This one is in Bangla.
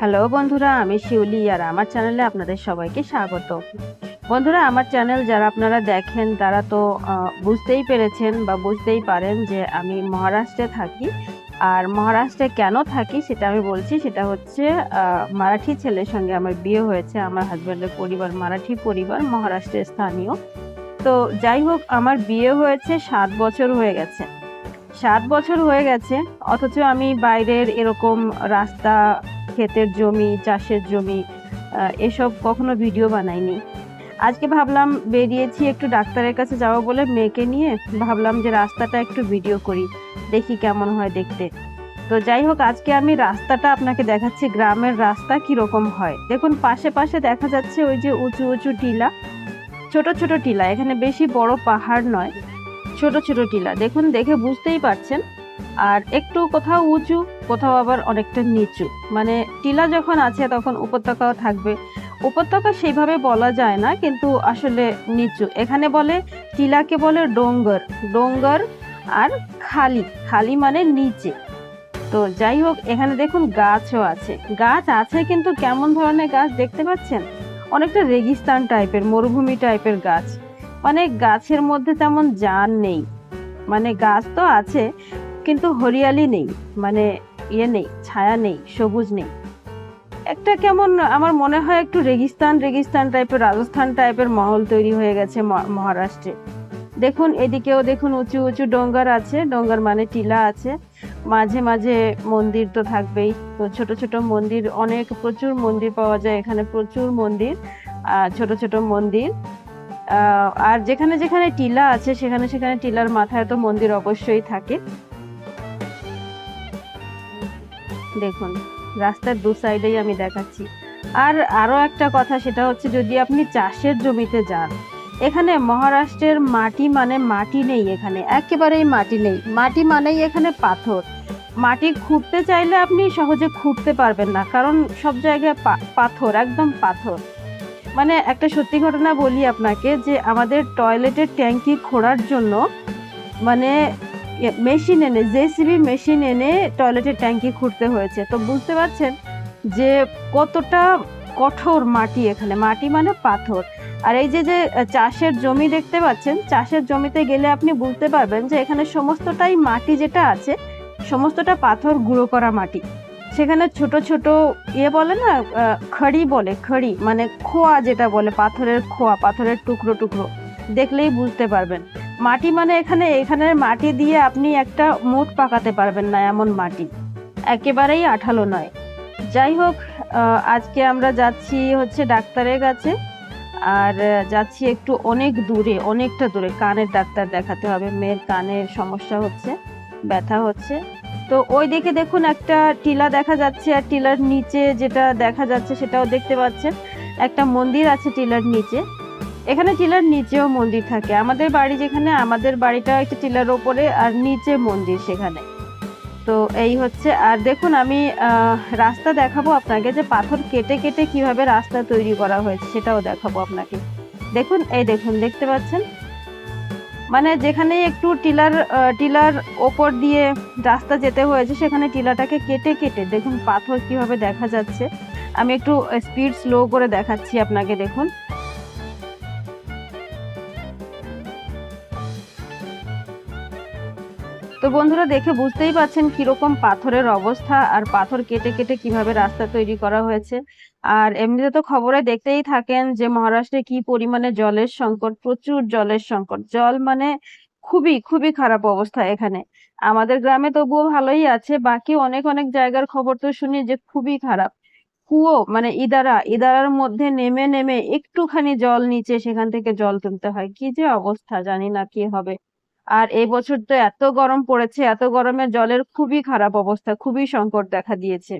হ্যালো বন্ধুরা, আমি শিউলি আর আমার চ্যানেলে আপনাদের সবাইকে স্বাগত। বন্ধুরা, আমার চ্যানেল যারা আপনারা দেখেন, তারা তো বুঝতেই পেরেছেন বা বুঝতেই পারেন যে আমি মহারাষ্ট্রে থাকি। আর মহারাষ্ট্রে কেন থাকি সেটা আমি বলছি, সেটা হচ্ছে মারাঠি ছেলের সঙ্গে আমার বিয়ে হয়েছে, আমার হাজব্যান্ডের পরিবার, মারাঠি পরিবার মহারাষ্ট্রের স্থানীয়। তো যাই হোক, আমার বিয়ে হয়েছে সাত বছর হয়ে গেছে। সাত বছর হয়ে গেছে, অথচ আমি বাইরের এরকম রাস্তা ক্ষেতের জমি, চাষের জমি এসব কখনো ভিডিও বানাইনি। আজকে ভাবলাম বেরিয়েছি একটু ডাক্তারের কাছে যাব বলে মেয়েকে নিয়ে। ভাবলাম যে রাস্তাটা একটু ভিডিও করি, দেখি কেমন হয় দেখতে। তো যাই হোক, আজকে আমি রাস্তাটা আপনাকে দেখাচ্ছি, গ্রামের রাস্তা কীরকম হয়। দেখুন, পাশে পাশে দেখা যাচ্ছে ওই যে উঁচু উঁচু টিলা। ছোট ছোট টিলা, এখানে বেশি বড় পাহাড় নয়। ছোট ছোট টিলা, দেখুন, দেখে বুঝতেই পারছেন। আর একটু কোথাও উঁচু কোথাও আবার অনেকটা নিচু। মানে টিলা যখন আছে তখন উপত্যকাও থাকবে। উপত্যকা সেইভাবে বলা যায় না, কিন্তু আসলে নিচু। এখানে বলে, টিলাকে বলে ডোঙ্গর। ডোঙ্গর আর খালি। খালি মানে নিচে। তো যাই হোক, এখানে দেখুন গাছও আছে। গাছ আছে কিন্তু কেমন ধরনের গাছ দেখতে পাচ্ছেন? অনেকটা রেগিস্তান টাইপের, মরুভূমি টাইপের গাছ। মানে গাছের মধ্যে তেমন জান নেই। মানে গাছ তো আছে, কিন্তু হরিয়ালি নেই। মানে ইয়ে নেই, ছায়া নেই, সবুজ নেই। একটা কেমন আমার মনে হয় একটু রেগিস্তান রেগিস্তান টাইপের, রাজস্থান টাইপের মহল তৈরি হয়ে গেছে মহারাষ্ট্রে। দেখুন, এদিকেও দেখুন উঁচু উঁচু ডোঙ্গার আছে, ডোঙ্গার মানে টিলা আছে। মাঝে মাঝে মন্দির তো থাকবেই। তো ছোট ছোট মন্দির, অনেক প্রচুর মন্দির পাওয়া যায় এখানে, প্রচুর মন্দির ছোট ছোট মন্দির। আর যেখানে যেখানে টিলা আছে, সেখানে সেখানে টিলার মাথায় তো মন্দির অবশ্যই থাকে। দেখুন, রাস্তার দু সাইডেই আমি দেখাচ্ছি। আর আরও একটা কথা, সেটা হচ্ছে যদি আপনি চাষের জমিতে যান, এখানে মহারাষ্ট্রের মাটি মানে মাটি নেই এখানে, একেবারেই মাটি নেই। মাটি মানেই এখানে পাথর। মাটি খুঁড়তে চাইলে আপনি সহজে খুঁড়তে পারবেন না, কারণ সব জায়গায় পাথর, একদম পাথর। মানে একটা সত্যি ঘটনা বলি আপনাকে, যে আমাদের টয়লেটের ট্যাঙ্কি খোঁড়ার জন্য মানে মেশিন এনে জেসিবি মেশিন এনে টয়লেটের ট্যাঙ্কি খুঁড়তে হয়েছে। তো বুঝতে পারছেন যে কতটা কঠোর মাটি এখানে। মাটি মানে পাথর। আর এই যে যে চাষের জমি দেখতে পাচ্ছেন, চাষের জমিতে গেলে আপনি বুঝতে পারবেন যে এখানে সমস্তটাই মাটি যেটা আছে, সমস্তটা পাথর গুঁড়ো করা মাটি। সেখানে ছোট ছোট ইয়ে বলে না খড়ি বলে, খড়ি মানে খোয়া যেটা বলে, পাথরের খোয়া, পাথরের টুকরো টুকরো। দেখলেই বুঝতে পারবেন। মাটি মানে এখানে, এখানের মাটি দিয়ে আপনি একটা মুঠ পাকাতে পারবেন না এমন মাটি। একেবারেই আঠালো নয়। যাই হোক আজকে আমরা যাচ্ছি হচ্ছে ডাক্তারের কাছে। আর যাচ্ছি একটু অনেক দূরে, অনেকটা দূরে। কানের ডাক্তার দেখাতে হবে। মেয়ের কানের সমস্যা হচ্ছে, ব্যথা হচ্ছে। তো ওই দিকে দেখুন একটা টিলা দেখা যাচ্ছে। আর টিলার নিচে যেটা দেখা যাচ্ছে সেটাও দেখতে পাচ্ছেন। একটা মন্দির আছে টিলার নিচে। এখানে টিলার নিচেও মন্দির থাকে। আমাদের বাড়ি যেখানে, আমাদের বাড়িটা একটা টিলার ওপরে আর নিচে মন্দির সেখানে। তো এই হচ্ছে, আর দেখুন আমি রাস্তা দেখাবো আপনাকে যে পাথর কেটে কেটে কীভাবে রাস্তা তৈরি করা হয়েছে, সেটাও দেখাবো আপনাকে। দেখুন, এই দেখুন, দেখতে পাচ্ছেন? মানে যেখানে একটু টিলার টিলার ওপর দিয়ে রাস্তা যেতে হয়েছে, সেখানে টিলাটাকে কেটে কেটে দেখুন পাথর কীভাবে দেখা যাচ্ছে। আমি একটু স্পিড স্লো করে দেখাচ্ছি আপনাকে, দেখুন। তো বন্ধুরা দেখে বুঝতেই পারছেন কীরকম পাথরের অবস্থা আর পাথর কেটে কেটে কীভাবে রাস্তা তৈরি করা হয়েছে। আর এমনিতে তো খবরে দেখতেই থাকেন যে মহারাষ্ট্রে কি পরিমাণে জলের সংকট, প্রচুর জলের সংকট। জল মানে খুবই খুবই খারাপ অবস্থা এখানে। আমাদের গ্রামে তবুও ভালোই আছে, বাকি অনেক অনেক জায়গার খবর তো শুনি যে খুবই খারাপ। কুয়ো মানে ইদারা, ইদারার মধ্যে নেমে নেমে একটুখানি জল নিচে সেখান থেকে জল তুলতে হয়। কি যে অবস্থা জানি না কি হবে। আর এই বছর তো এত গরম পড়েছে, এত গরমে জলের খুবই খারাপ অবস্থা, খুবই সংকট দেখা দিয়েছে।